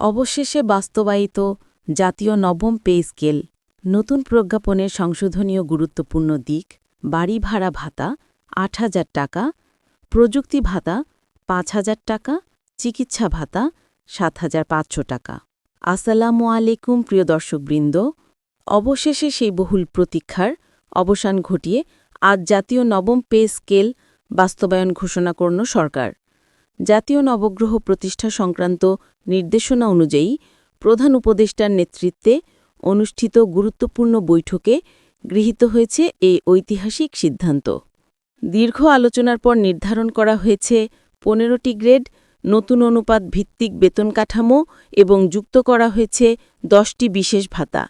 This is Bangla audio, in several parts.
অবশেষে বাস্তবায়িত জাতীয় নবম পে স্কেল, নতুন প্রজ্ঞাপনের সংশোধনীয় গুরুত্বপূর্ণ দিক, বাড়ি ভাড়া ভাতা, আট হাজার টাকা, প্রযুক্তি ভাতা, পাঁচ হাজার টাকা, চিকিৎসা ভাতা, সাত হাজার পাঁচশো টাকা। আসসালামু আলাইকুম, প্রিয় দর্শকবৃন্দ। অবশেষে সেই বহুল প্রতীক্ষার অবসান ঘটিয়ে আজ জাতীয় নবম পে স্কেল বাস্তবায়ন ঘোষণা করল সরকার। জাতীয় নবগ্রহ প্রতিষ্ঠা সংক্রান্ত নির্দেশনা অনুযায়ী প্রধান উপদেষ্টার নেতৃত্বে অনুষ্ঠিত গুরুত্বপূর্ণ বৈঠকে গৃহীত হয়েছে এই ঐতিহাসিক সিদ্ধান্ত। দীর্ঘ আলোচনার পর নির্ধারণ করা হয়েছে পনেরোটি গ্রেড, নতুন অনুপাত ভিত্তিক বেতন কাঠামো এবং যুক্ত করা হয়েছে দশটি বিশেষ ভাতা,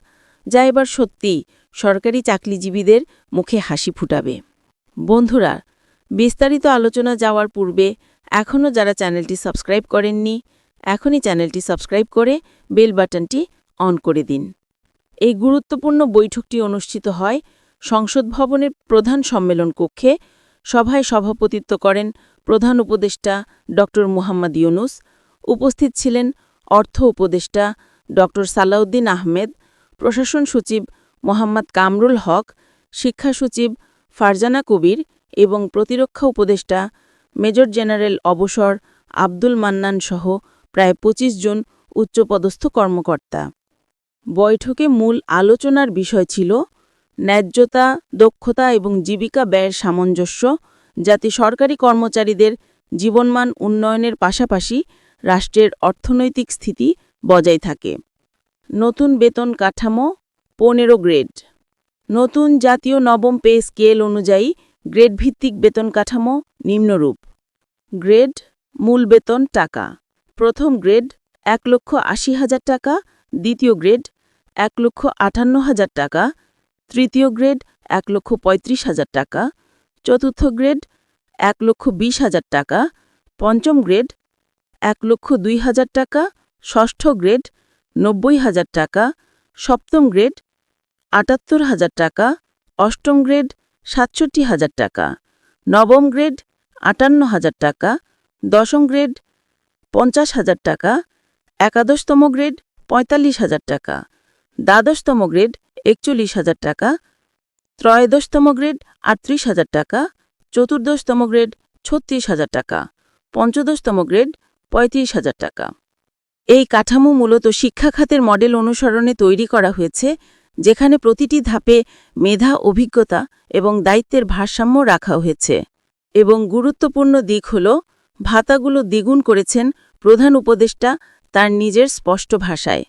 যা এবার সত্যি সরকারি চাকরিজীবীদের মুখে হাসি ফুটাবে। বন্ধুরা, বিস্তারিত আলোচনা যাওয়ার পূর্বে এখনও যারা চ্যানেলটি সাবস্ক্রাইব করেননি, এখনই চ্যানেলটি সাবস্ক্রাইব করে বেল বাটনটি অন করে দিন। এই গুরুত্বপূর্ণ বৈঠকটি অনুষ্ঠিত হয় সংসদ ভবনের প্রধান সম্মেলন কক্ষে। সভায় সভাপতিত্ব করেন প্রধান উপদেষ্টা ড মুহাম্মদ ইউনুস। উপস্থিত ছিলেন অর্থ উপদেষ্টা ড সালাউদ্দিন আহমেদ, প্রশাসন সচিব মোহাম্মদ কামরুল হক, শিক্ষা সচিব ফারজানা কবির এবং প্রতিরক্ষা উপদেষ্টা মেজর জেনারেল অবসর আব্দুল মান্নান সহ প্রায় ২৫ জন উচ্চপদস্থ কর্মকর্তা। বৈঠকে মূল আলোচনার বিষয় ছিল ন্যায্যতা, দক্ষতা এবং জীবিকা ব্যয়ের সামঞ্জস্য যাতে সরকারি কর্মচারীদের জীবনমান উন্নয়নের পাশাপাশি রাষ্ট্রের অর্থনৈতিক স্থিতি বজায় থাকে। নতুন বেতন কাঠামো, পনেরো গ্রেড। নতুন জাতীয় নবম পে স্কেল অনুযায়ী গ্রেডভিত্তিক বেতন কাঠামো, নিম্নরূপ। গ্রেড, মূল বেতন টাকা। প্রথম গ্রেড, এক লক্ষ আশি হাজার টাকা। দ্বিতীয় গ্রেড, এক লক্ষ আটান্ন হাজার টাকা। তৃতীয় গ্রেড, এক লক্ষ পঁয়ত্রিশ হাজার টাকা। চতুর্থ গ্রেড, এক লক্ষ বিশ হাজার টাকা। পঞ্চম গ্রেড, এক লক্ষ দুই হাজার টাকা। ষষ্ঠ গ্রেড, নব্বই হাজার টাকা। সপ্তম গ্রেড, আটাত্তর হাজার টাকা। অষ্টম গ্রেড সাতষট্টি হাজার টাকা। নবম গ্রেড আটান্ন হাজার টাকা। দশম গ্রেড পঞ্চাশ হাজার টাকা। একাদশতম গ্রেড পঁয়তাল্লিশ হাজার টাকা। দ্বাদশতম গ্রেড একচল্লিশ হাজার টাকা। ত্রয়োদশতম গ্রেড আটত্রিশ হাজার টাকা। চতুর্দশতম গ্রেড ছত্রিশ হাজার টাকা। পঞ্চদশতম গ্রেড পঁয়ত্রিশ হাজার টাকা। এই কাঠামো মূলত শিক্ষা খাতের মডেল অনুসরণে তৈরি করা হয়েছে যেখানে প্রতিটি ধাপে মেধা, অভিজ্ঞতা এবং দায়িত্বের ভারসাম্য রাখা হয়েছে। এবং গুরুত্বপূর্ণ দিক হল, ভাতাগুলো দ্বিগুণ করেছেন প্রধান উপদেষ্টা তার নিজের স্পষ্ট ভাষায়।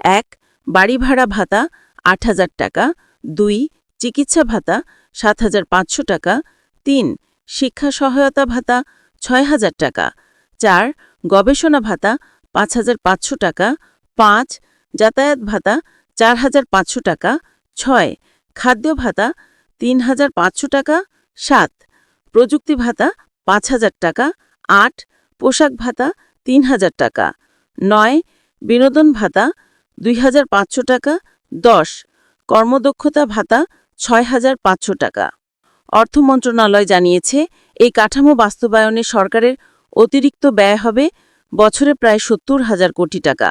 এক বাড়ি ভাড়া ভাতা আট হাজার টাকা। দুই, চিকিৎসা ভাতা সাত হাজার পাঁচশো টাকা। তিন, শিক্ষা সহায়তা ভাতা ছয় হাজার টাকা। চার, গবেষণা ভাতা পাঁচ হাজার পাঁচশো টাকা। পাঁচ, যাতায়াত ভাতা চার হাজার পাঁচশো টাকা, ছয় খাদ্য ভাতা তিন হাজার পাঁচশো টাকা, সাত প্রযুক্তি ভাতা পাঁচ হাজার টাকা, আট পোশাক ভাতা তিন হাজার টাকা, নয় বিনোদন ভাতা দুই হাজার পাঁচশো টাকা, দশ কর্মদক্ষতা ভাতা ছয় হাজার পাঁচশো টাকা। অর্থ মন্ত্রণালয় জানিয়েছে, এই কাঠামো বাস্তবায়নে সরকারের অতিরিক্ত ব্যয় হবে বছরে প্রায় সত্তর হাজার কোটি টাকা।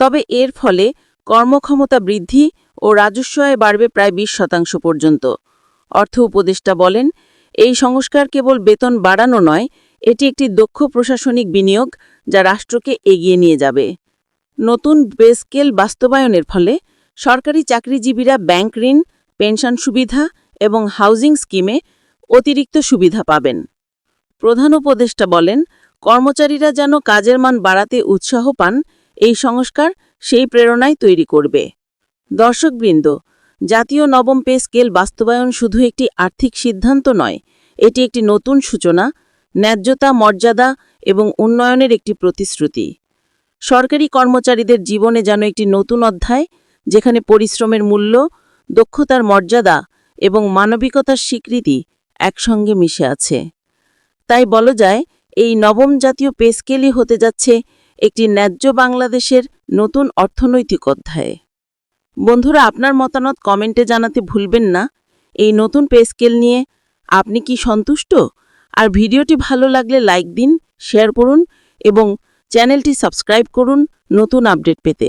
তবে এর ফলে কর্মক্ষমতা বৃদ্ধি ও রাজস্ব আয় বাড়বে প্রায় বিশ শতাংশ পর্যন্ত। অর্থ উপদেষ্টা বলেন, এই সংস্কার কেবল বেতন বাড়ানো নয়, এটি একটি দক্ষ প্রশাসনিক বিনিয়োগ যা রাষ্ট্রকে এগিয়ে নিয়ে যাবে। নতুন বেস্কেল বাস্তবায়নের ফলে সরকারি চাকরিজীবীরা ব্যাংক ঋণ, পেনশন সুবিধা এবং হাউজিং স্কিমে অতিরিক্ত সুবিধা পাবেন। প্রধান উপদেষ্টা বলেন, কর্মচারীরা যেন কাজের মান বাড়াতে উৎসাহ পান, এই সংস্কার সেই প্রেরণায় তৈরি করবে। দর্শকবৃন্দ, জাতীয় নবম পে স্কেল বাস্তবায়ন শুধু একটি আর্থিক সিদ্ধান্ত নয়, এটি একটি নতুন সূচনা, ন্যায্যতা, মর্যাদা এবং উন্নয়নের একটি প্রতিশ্রুতি। সরকারি কর্মচারীদের জীবনে যেন একটি নতুন অধ্যায়, যেখানে পরিশ্রমের মূল্য, দক্ষতার মর্যাদা এবং মানবিকতার স্বীকৃতি একসঙ্গে মিশে আছে। তাই বলা যায়, এই নবম জাতীয় পে স্কেলই হতে যাচ্ছে একটি ন্যায্য বাংলাদেশের নতুন অর্থনৈতিক অধ্যায়ে। বন্ধুরা, আপনার মতামত কমেন্টে জানাতে ভুলবেন না। এই নতুন পে স্কেল নিয়ে আপনি কি সন্তুষ্ট? আর ভিডিওটি ভালো লাগলে লাইক দিন, শেয়ার করুন এবং চ্যানেলটি সাবস্ক্রাইব করুন নতুন আপডেট পেতে।